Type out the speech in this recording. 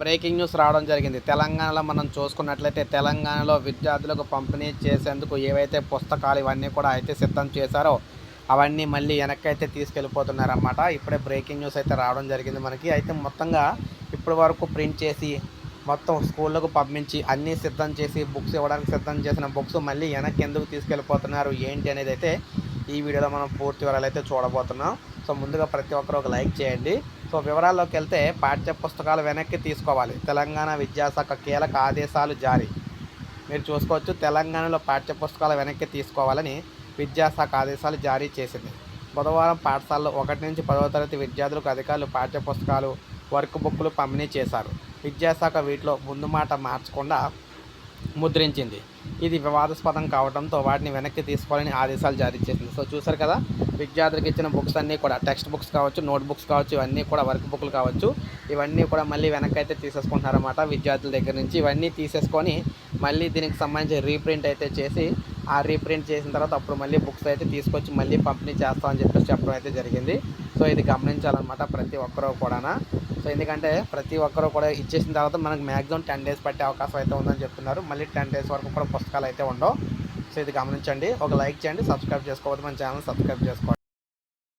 Breaking news రావడం జరిగింది. తెలంగాణలో మనం చూసుకున్నట్లయితే తెలంగాణలో విద్యార్థులకు పంపిణీ చేసేందుకు ఏవైతే పుస్తకాలు ఇవన్నీ కూడా అయితే సిద్ధం చేశారో అవన్నీ మళ్ళీ వెనక్కి అయితే తీసుకెళ్ళిపోతున్నారన్నమాట. ఇప్పుడే బ్రేకింగ్ న్యూస్ అయితే రావడం జరిగింది మనకి. అయితే మొత్తంగా ఇప్పటి వరకు ప్రింట్ చేసి మొత్తం స్కూళ్ళకు పంపించి అన్నీ సిద్ధం చేసి బుక్స్ ఇవ్వడానికి సిద్ధం చేసిన బుక్స్ మళ్ళీ వెనక్కి ఎందుకు తీసుకెళ్ళిపోతున్నారు ఏంటి అనేది అయితే ఈ వీడియోలో మనం పూర్తి వివరాలు అయితే చూడబోతున్నాం. సో ముందుగా ప్రతి ఒక్కరు ఒక లైక్ చేయండి. సో వివరాల్లోకి వెళ్తే పాఠ్య పుస్తకాలు వెనక్కి తీసుకోవాలి. తెలంగాణ విద్యాశాఖ కీలక ఆదేశాలు జారీ. మీరు చూసుకోవచ్చు తెలంగాణలో పాఠ్య పుస్తకాలు వెనక్కి తీసుకోవాలని విద్యాశాఖ ఆదేశాలు జారీ చేసింది. బుధవారం పాఠశాలలో ఒకటి నుంచి పదవ తరగతి విద్యార్థులకు అధికారులు పాఠ్య పుస్తకాలు వర్క్ బుక్లు పంపిణీ చేశారు. విద్యాశాఖ వీటిలో ముందు మాట మార్చకుండా ముద్రించింది. ఇది వివాదాస్పదం కావడంతో వాటిని వెనక్కి తీసుకోవాలని ఆదేశాలు జారీ చేసింది. సో చూసారు కదా? విద్యార్థులకు ఇచ్చిన బుక్స్ అన్నీ కూడా టెక్స్ట్ బుక్స్ కావచ్చు నోట్ బుక్స్ కావచ్చు ఇవన్నీ కూడా వర్క్ బుక్లు కావచ్చు ఇవన్నీ కూడా మళ్ళీ వెనక్కి అయితే తీసేసుకుంటున్నారన్నమాట విద్యార్థుల దగ్గర నుంచి. ఇవన్నీ తీసేసుకొని మళ్ళీ దీనికి సంబంధించి రీప్రింట్ అయితే చేసి ఆ రీప్రింట్ చేసిన తర్వాత అప్పుడు మళ్ళీ బుక్స్ అయితే తీసుకొచ్చి మళ్ళీ పంపిణీ చేస్తామని చెప్పేసి చెప్పడం అయితే జరిగింది. సో ఇది గమనించాలన్నమాట ప్రతి ఒక్కరూ కూడా సో ఎందుకంటే ప్రతి ఒక్కరూ కూడా ఇచ్చేసిన తర్వాత మనకు మ్యాక్సిమం టెన్ డేస్ పట్టే అవకాశం అయితే ఉందని చెప్తున్నారు. మళ్ళీ టెన్ డేస్ వరకు కూడా పుస్తకాలు అయితే ఉండవు. సో ఇది గమనించండి. ఒక లైక్ చేయండి. సబ్స్క్రైబ్ చేసుకోవద్దు. మన ఛానల్ సబ్స్క్రైబ్ చేసుకోండి.